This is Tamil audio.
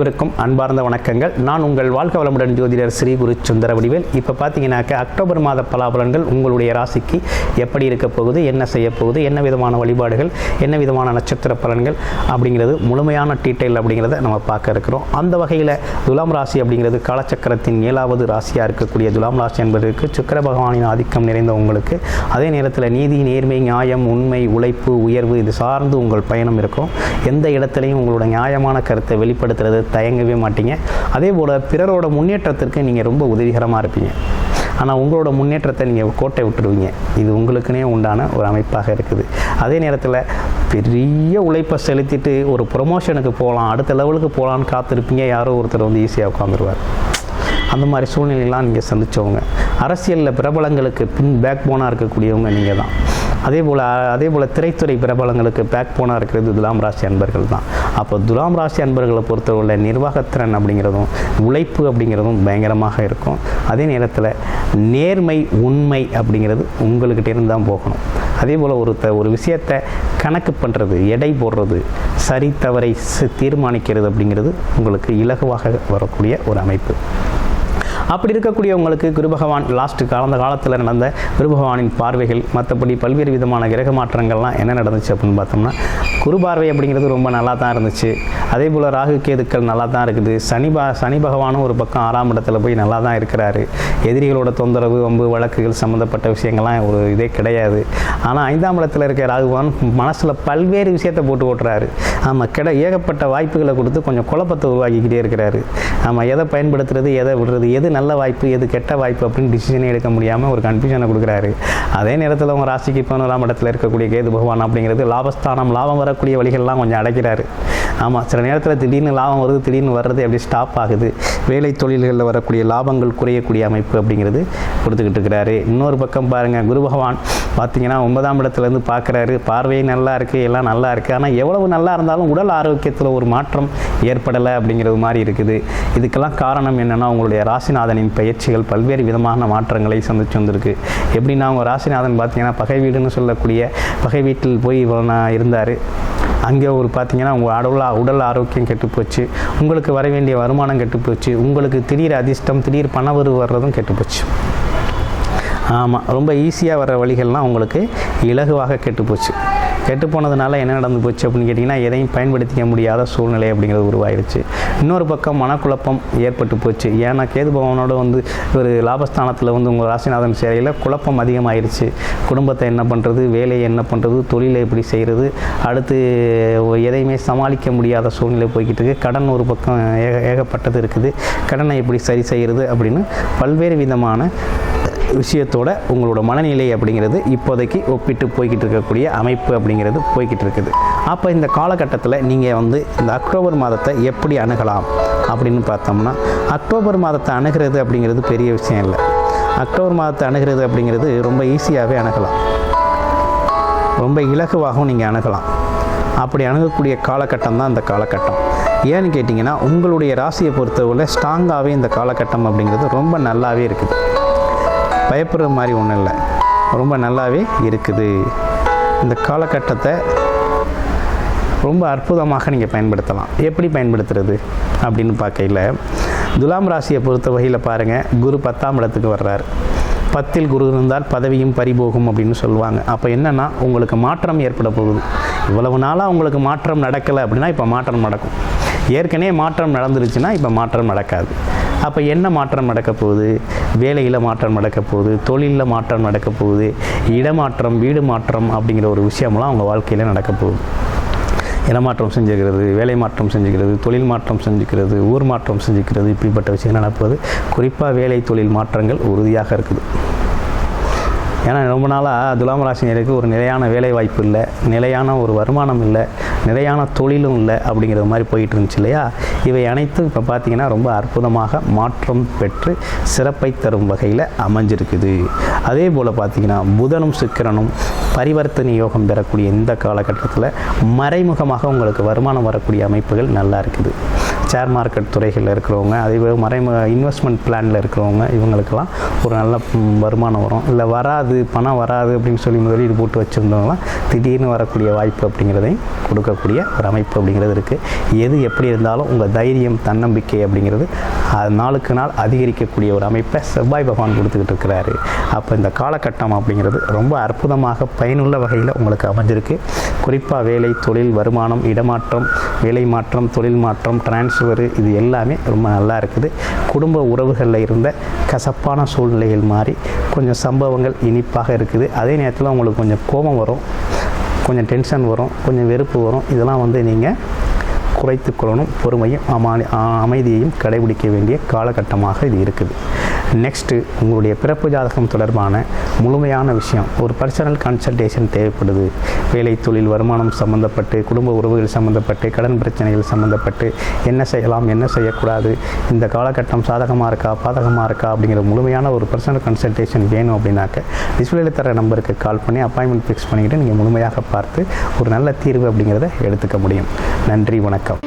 அனைவருக்கும் அன்பார்ந்த வணக்கங்கள். நான் உங்கள் வாழ்க வளமுடன் ஜோதிடர் ஸ்ரீ குரு சுந்தர வடிவேல். இப்போ பார்த்தீங்கன்னாக்க அக்டோபர் மாத பலாபலன்கள் உங்களுடைய ராசிக்கு எப்படி இருக்க போகுது என்ன செய்ய போகுது என்ன விதமான வழிபாடுகள் என்ன விதமான நட்சத்திர பலன்கள் அப்படிங்கிறது முழுமையான டீட்டெயில் அப்படிங்கிறத நம்ம பார்க்க இருக்கிறோம். அந்த வகையில் துலாம் ராசி அப்படிங்கிறது காலச்சக்கரத்தின் ஏழாவது ராசியாக இருக்கக்கூடிய துலாம் ராசி என்பதற்கு சுக்கர பகவானின் ஆதிக்கம் நிறைந்த உங்களுக்கு. அதே நேரத்தில் நீதி நேர்மை நியாயம் உண்மை உழைப்பு உயர்வு இது சார்ந்து உங்கள் பயணம் இருக்கும். எந்த இடத்துலையும் உங்களோட நியாயமான கருத்தை வெளிப்படுத்துறது தயங்கவே மாட்டீங்க. அதே போல் பிறரோட முன்னேற்றத்திற்கு நீங்கள் ரொம்ப உதவிகரமாக இருப்பீங்க. ஆனால் உங்களோட முன்னேற்றத்தை நீங்கள் கோட்டை விட்டுருவீங்க இது உங்களுக்குனே உண்டான ஒரு அமைப்பாக இருக்குது. அதே நேரத்தில் பெரிய உழைப்பை செலுத்திட்டு ஒரு ப்ரொமோஷனுக்கு போகலாம் அடுத்த லெவலுக்கு போகலான்னு காத்திருப்பீங்க. யாரோ ஒருத்தர் வந்து ஈஸியாக உட்காந்துருவார் அந்த மாதிரி சூழ்நிலையெல்லாம் நீங்கள் சந்திச்சவங்க. அரசியலில் பிரபலங்களுக்கு பின் பேக் போனாக இருக்கக்கூடியவங்க நீங்கள் தான் அதே போல் அதே போல் திரைத்துறை பிரபலங்களுக்கு பேக் போனாக இருக்கிறது துலாம் ராசி அன்பர்கள் தான். அப்போ துலாம் ராசி அன்பர்களை பொறுத்தவரை நிர்வாகத்திறன் அப்படிங்கிறதும் உழைப்பு அப்படிங்கிறதும் பயங்கரமாக இருக்கும். அதே நேரத்தில் நேர்மை உண்மை அப்படிங்கிறது உங்கள்கிட்ட இருந்து தான் போகணும். அதே போல் ஒரு த ஒரு விஷயத்தை கணக்கு பண்ணுறது எடை போடுறது சரி தவறை தீர்மானிக்கிறது அப்படிங்கிறது உங்களுக்கு இலகுவாக வரக்கூடிய ஒரு அமைப்பு. அப்படி இருக்கக்கூடியவங்களுக்கு குரு பகவான் லாஸ்ட்டு கலந்த காலத்தில் நடந்த குரு பகவானின் பார்வைகள் மற்றபடி பல்வேறு விதமான கிரக மாற்றங்கள்லாம் என்ன நடந்துச்சு அப்படின்னு பார்த்தோம்னா குரு பார்வை அப்படிங்கிறது ரொம்ப நல்லா தான் இருந்துச்சு. அதே போல் ராகு கேதுக்கள் நல்லா தான் இருக்குது. சனி ப சனி பகவானும் ஒரு பக்கம் ஆறாம் இடத்துல போய் நல்லா தான் இருக்கிறாரு. எதிரிகளோட தொந்தரவு வம்பு வழக்குகள் சம்மந்தப்பட்ட விஷயங்கள்லாம் ஒரு இதே கிடையாது. ஆனால் ஐந்தாம் இடத்துல இருக்க ராகுவான் மனசில் பல்வேறு விஷயத்தை போட்டு ஓட்டுறாரு. ஆமாம் கிட ஏகப்பட்ட வாய்ப்புகளை கொடுத்து கொஞ்சம் குழப்பத்தை உருவாக்கிக்கிட்டே இருக்கிறாரு. ஆமாம் எதை பயன்படுத்துறது எதை விடுறது எது நல்ல வாய்ப்பு எது கெட்ட வாய்ப்பு அப்படின்னு டிசிஷனே எடுக்க முடியாமல் ஒரு கன்ஃபியூஷனை கொடுக்குறாரு. அதே நேரத்தில் உங்கள் ராசிக்கு பதினோராம் இடத்துல இருக்கக்கூடிய கேது பகவான் அப்படிங்கிறது லாபஸ்தானம் லாபம் வரக்கூடிய வழிகள்லாம் கொஞ்சம் அடைக்கிறாரு. ஆமாம் சில நேரத்தில் திடீர்னு லாபம் வருது திடீர்னு வர்றது அப்படி ஸ்டாப் ஆகுது. வேலை தொழில்களில் வரக்கூடிய லாபங்கள் குறையக்கூடிய அமைப்பு அப்படிங்கிறது கொடுத்துக்கிட்டு இருக்கிறாரு. இன்னொரு பக்கம் பாருங்கள் குரு பகவான் பார்த்தீங்கன்னா ஒன்பதாம் இடத்துலேருந்து பார்க்குறாரு பார்வையும் நல்லா இருக்குது எல்லாம் நல்லா இருக்குது ஆனால் எவ்வளவு நல்லா இருந்தாலும் உடல் ஆரோக்கியத்தில் ஒரு மாற்றம் ஏற்படலை அப்படிங்கிறது மாதிரி இருக்குது. இதுக்கெல்லாம் காரணம் என்னென்னா உங்களுடைய ராசிநாதனின் பயிற்சிகள் பல்வேறு விதமான மாற்றங்களை சந்திச்சு வந்திருக்கு. எப்படின்னா உங்கள் ராசிநாதன் பார்த்தீங்கன்னா பகை வீடுன்னு சொல்லக்கூடிய பகை வீட்டில் போய் இவ்வளோ இருந்தார். அங்கே ஒரு பார்த்தீங்கன்னா உங்கள் உடல் உடல் ஆரோக்கியம் கெட்டு போச்சு. உங்களுக்கு வர வேண்டிய வருமானம் கெட்டு போச்சு. உங்களுக்கு திடீர் அதிர்ஷ்டம் திடீர் பணவரு வர்றதும் கெட்டுப்போச்சு ஆமாம் ரொம்ப ஈஸியாக வர வழிகள்லாம் உங்களுக்கு இலகுவாக கெட்டுப்போச்சு கெட்டு போனதுனால என்ன நடந்து போச்சு அப்படின்னு கேட்டிங்கன்னா எதையும் பயன்படுத்திக்க முடியாத சூழ்நிலை அப்படிங்கிறது உருவாயிருச்சு. இன்னொரு பக்கம் மனக்குழப்பம் ஏற்பட்டு போச்சு. ஏன்னா கேது பவனோட வந்து ஒரு லாபஸ்தானத்தில் வந்து உங்கள் ராசிநாதன் சேரையில் குழப்பம் அதிகமாயிருச்சு. குடும்பத்தை என்ன பண்ணுறது வேலையை என்ன பண்ணுறது தொழிலை எப்படி செய்கிறது அடுத்து எதையுமே சமாளிக்க முடியாத சூழ்நிலை போய்கிட்டு இருக்கு. கடன் ஒரு பக்கம் ஏக ஏகப்பட்டது இருக்குது. கடனை எப்படி சரி செய்கிறது அப்படின்னு பல்வேறு விதமான விஷயத்தோட உங்களோட மனநிலை அப்படிங்கிறது இப்போதைக்கு ஒப்பிட்டு போய்கிட்டு இருக்கக்கூடிய அமைப்பு அப்படிங்கிறது போய்கிட்டு இருக்குது. அப்போ இந்த காலகட்டத்தில் நீங்கள் வந்து இந்த அக்டோபர் மாதத்தை எப்படி அணுகலாம் அப்படின்னு பார்த்தோம்னா அக்டோபர் மாதத்தை அணுகிறது அப்படிங்கிறது பெரிய விஷயம் இல்லை. அக்டோபர் மாதத்தை அணுகிறது அப்படிங்கிறது ரொம்ப ஈஸியாகவே அணுகலாம். ரொம்ப இலகுவாகவும் நீங்கள் அணுகலாம். அப்படி அணுகக்கூடிய காலகட்டம் தான் இந்த காலகட்டம். ஏன்னு கேட்டிங்கன்னா உங்களுடைய ராசியை பொறுத்தவரை ஸ்ட்ராங்காகவே இந்த காலகட்டம் அப்படிங்கிறது ரொம்ப நல்லாவே இருக்குது. பயப்படுற மாதிரி ஒன்றும் இல்லை. ரொம்ப நல்லாவே இருக்குது. இந்த காலகட்டத்தை ரொம்ப அற்புதமாக நீங்கள் பயன்படுத்தலாம். எப்படி பயன்படுத்துறது அப்படின்னு பார்க்கையில் துலாம் ராசியை பொறுத்த வகையில் பாருங்கள் குரு பத்தாம் இடத்துக்கு வர்றார். பத்தில் குரு இருந்தால் பதவியும் பறிபோகும் அப்படின்னு சொல்லுவாங்க. அப்போ என்னென்னா உங்களுக்கு மாற்றம் ஏற்பட போகுது. இவ்வளவு நாளாக உங்களுக்கு மாற்றம் நடக்கலை அப்படின்னா இப்போ மாற்றம் நடக்கும். ஏற்கனவே மாற்றம் நடந்துருச்சுன்னா இப்போ மாற்றம் நடக்காது. அப்போ என்ன மாற்றம் நடக்க போகுது? வேலையில் மாற்றம் நடக்க போகுது தொழிலில் மாற்றம் நடக்க போகுது இடமாற்றம் வீடு மாற்றம் அப்படிங்கிற ஒரு விஷயம்லாம் அவங்க வாழ்க்கையில் நடக்க போகுது. இடமாற்றம் செஞ்சுக்கிறது வேலை மாற்றம் செஞ்சுக்கிறது தொழில் மாற்றம் செஞ்சுக்கிறது ஊர் மாற்றம் செஞ்சுக்கிறது இப்படிப்பட்ட விஷயங்கள் நடப்பது குறிப்பாக வேலை தொழில் மாற்றங்கள் உறுதியாக இருக்குது. ஏன்னா ரொம்ப நாளாக துலாம் ராசினியருக்கு ஒரு நிலையான வேலை வாய்ப்பு இல்லை நிலையான ஒரு வருமானம் இல்லை நிலையான தொழிலும் இல்லை அப்படிங்கிற மாதிரி போயிட்டு இருந்துச்சு இல்லையா? இவை அனைத்தும் இப்போ பார்த்தீங்கன்னா ரொம்ப அற்புதமாக மாற்றம் பெற்று சிறப்பை தரும் வகையில் அமைஞ்சிருக்குது. அதே போல் பார்த்தீங்கன்னா புதனும் சுக்கிரனும் பரிவர்த்தனை யோகம் பெறக்கூடிய இந்த காலகட்டத்தில் மறைமுகமாக உங்களுக்கு வருமானம் வரக்கூடிய அமைப்புகள் நல்லா இருக்குது. ஷேர் மார்க்கெட் துறைகளில் இருக்கிறவங்க அதே போல் மறைமுக இன்வெஸ்ட்மெண்ட் பிளானில் இருக்கிறவங்க இவங்களுக்கெல்லாம் ஒரு நல்ல வருமானம் வரும். இல்லை வராது பணம் வராது அப்படின்னு சொல்லி முதலீடு போட்டு வச்சுருந்தவங்களாம் திடீர்னு வரக்கூடிய வாய்ப்பு அப்படிங்கிறதையும் கொடுக்கக்கூடிய ஒரு அமைப்பு அப்படிங்கிறது இருக்குது எது எப்படி இருந்தாலும் உங்கள் தைரியம் தன்னம்பிக்கை அப்படிங்கிறது அது நாளுக்கு நாள் அதிகரிக்கக்கூடிய ஒரு அமைப்பை செவ்வாய் பகவான் கொடுத்துக்கிட்டு இருக்கிறாரு. அப்போ இந்த காலகட்டம் அப்படிங்கிறது ரொம்ப அற்புதமாக பயனுள்ள வகையில் உங்களுக்கு அமைஞ்சிருக்கு. குறிப்பாக வேலை தொழில் வருமானம் இடமாற்றம் வேலை மாற்றம் தொழில் மாற்றம் சுவர் இது எல்லாமே ரொம்ப நல்லா இருக்குது. குடும்ப உறவுகளில் இருந்த கசப்பான சூழ்நிலைகள் மாறி கொஞ்சம் சம்பவங்கள் இனிப்பாக இருக்குது. அதே நேரத்தில் உங்களுக்கு கொஞ்சம் கோபம் வரும் கொஞ்சம் டென்ஷன் வரும் கொஞ்சம் வெறுப்பு வரும். இதெல்லாம் வந்து நீங்கள் குறைத்து கொள்ளணும். பொறுமையும் அமானி அமைதியையும் கடைபிடிக்க வேண்டிய காலகட்டமாக இது இருக்குது. நெக்ஸ்ட்டு உங்களுடைய பிறப்பு ஜாதகம் தொடர்பான முழுமையான விஷயம். ஒரு பர்சனல் கன்சல்டேஷன் தேவைப்படுது. வேலை தொழில் வருமானம் சம்மந்தப்பட்டு குடும்ப உறவுகள் சம்மந்தப்பட்டு கடன் பிரச்சனைகள் சம்மந்தப்பட்டு என்ன செய்யலாம் என்ன செய்யக்கூடாது இந்த காலகட்டம் சாதகமாக இருக்கா பாதகமாக இருக்கா அப்படிங்கிற முழுமையான ஒரு பர்சனல் கன்சல்டேஷன் வேணும் அப்படின்னாக்க டிஸ்பிளேல தர நம்பருக்கு கால் பண்ணி அப்பாயின்மெண்ட் ஃபிக்ஸ் பண்ணிக்கிட்டு நீங்கள் முழுமையாக பார்த்து ஒரு நல்ல தீர்வு அப்படிங்கிறத எடுத்துக்க முடியும். நன்றி வணக்கம்.